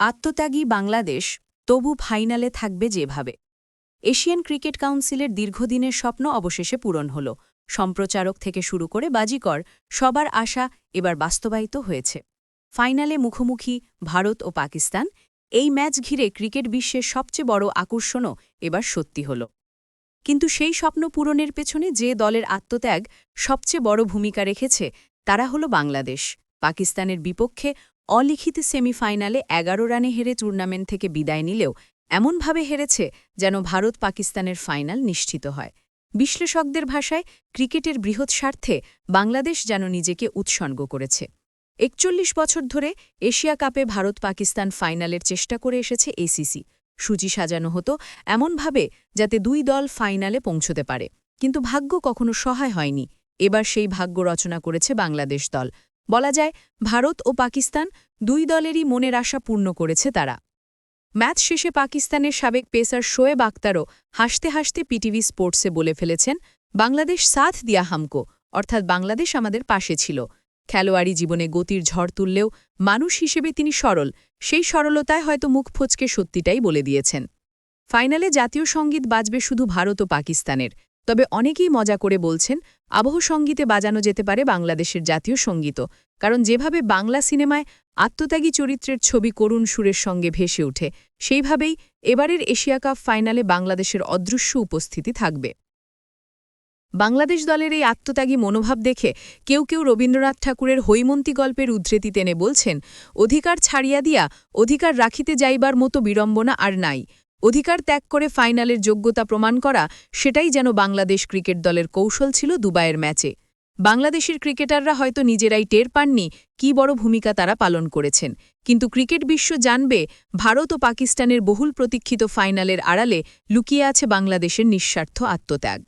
আত্মত্যাগী বাংলাদেশ তবু ফাইনালে থাকবে যেভাবে। এশিয়ান ক্রিকেট কাউন্সিলের দীর্ঘদিনের স্বপ্ন অবশেষে পূরণ হল। সম্প্রচারক থেকে শুরু করে বাজিকর সবার আশা এবার বাস্তবায়িত হয়েছে। ফাইনালে মুখোমুখি ভারত ও পাকিস্তান। এই ম্যাচ ঘিরে ক্রিকেট বিশ্বের সবচেয়ে বড় আকর্ষণও এবার সত্যি হল। কিন্তু সেই স্বপ্ন পূরণের পেছনে যে দলের আত্মত্যাগ সবচেয়ে বড় ভূমিকা রেখেছে, তারা হল বাংলাদেশ। পাকিস্তানের বিপক্ষে অলিখিত সেমিফাইনালে এগারো রানে হেরে টুর্নামেন্ট থেকে বিদায় নিলেও এমনভাবে হেরেছে যেন ভারত পাকিস্তানের ফাইনাল নিশ্চিত হয়। বিশ্লেষকদের ভাষায়, ক্রিকেটের বৃহৎ স্বার্থে বাংলাদেশ যেন নিজেকে উৎসর্গ করেছে। একচল্লিশ বছর ধরে এশিয়া কাপে ভারত পাকিস্তান ফাইনালের চেষ্টা করে এসেছে এসিসি সূচি সাজানো হতো এমনভাবে যাতে দুই দল ফাইনালে পৌঁছতে পারে। কিন্তু ভাগ্য কখনো সহায় হয়নি। এবার সেই ভাগ্য রচনা করেছে বাংলাদেশ দল। বলা যায়, ভারত ও পাকিস্তান দুই দলেরই মনের আশা পূর্ণ করেছে তারা। ম্যাচ শেষে পাকিস্তানের সাবেক পেসার শোয়েব আক্তারও হাসতে হাসতে পিটিভি স্পোর্টসে বলে ফেলেছেন, বাংলাদেশ সাথ দিয়া হামকো, অর্থাৎ বাংলাদেশ আমাদের পাশে ছিল। খেলোয়াড়ি জীবনে গতির ঝড় তুললেও মানুষ হিসেবে তিনি সরল, সেই সরলতায় হয়তো মুখ ফচকে সত্যিটাই বলে দিয়েছেন। ফাইনালে জাতীয় সংগীত বাজবে শুধু ভারত ও পাকিস্তানের। তবে অনেকেই মজা করে বলছেন, আবহ সঙ্গীতে বাজানো যেতে পারে বাংলাদেশের জাতীয় সঙ্গীতও। কারণ যেভাবে বাংলা সিনেমায় আত্মত্যাগী চরিত্রের ছবি করুণ সুরের সঙ্গে ভেসে ওঠে, সেইভাবেই এবারের এশিয়া কাপ ফাইনালে বাংলাদেশের অদৃশ্য উপস্থিতি থাকবে। বাংলাদেশ দলের এই আত্মত্যাগী মনোভাব দেখে কেউ কেউ রবীন্দ্রনাথ ঠাকুরের হৈমন্তী গল্পের উদ্ধৃতি টেনে বলছেন, অধিকার ছাড়িয়া দিয়া, অধিকার রাখিতে যাইবার মতো বিড়ম্বনা আর নাই। অধিকার ত্যাগ করে ফাইনালের যোগ্যতা প্রমাণ করা, সেটাই যেন বাংলাদেশ ক্রিকেট দলের কৌশল ছিল দুবাইয়ের ম্যাচে। বাংলাদেশের ক্রিকেটাররা হয়তো নিজেরাই টের পাননি কী বড় ভূমিকা তারা পালন করেছেন। কিন্তু ক্রিকেট বিশ্ব জানবে, ভারত ও পাকিস্তানের বহুল প্রতীক্ষিত ফাইনালের আড়ালে লুকিয়ে আছে বাংলাদেশের নিঃস্বার্থ আত্মত্যাগ।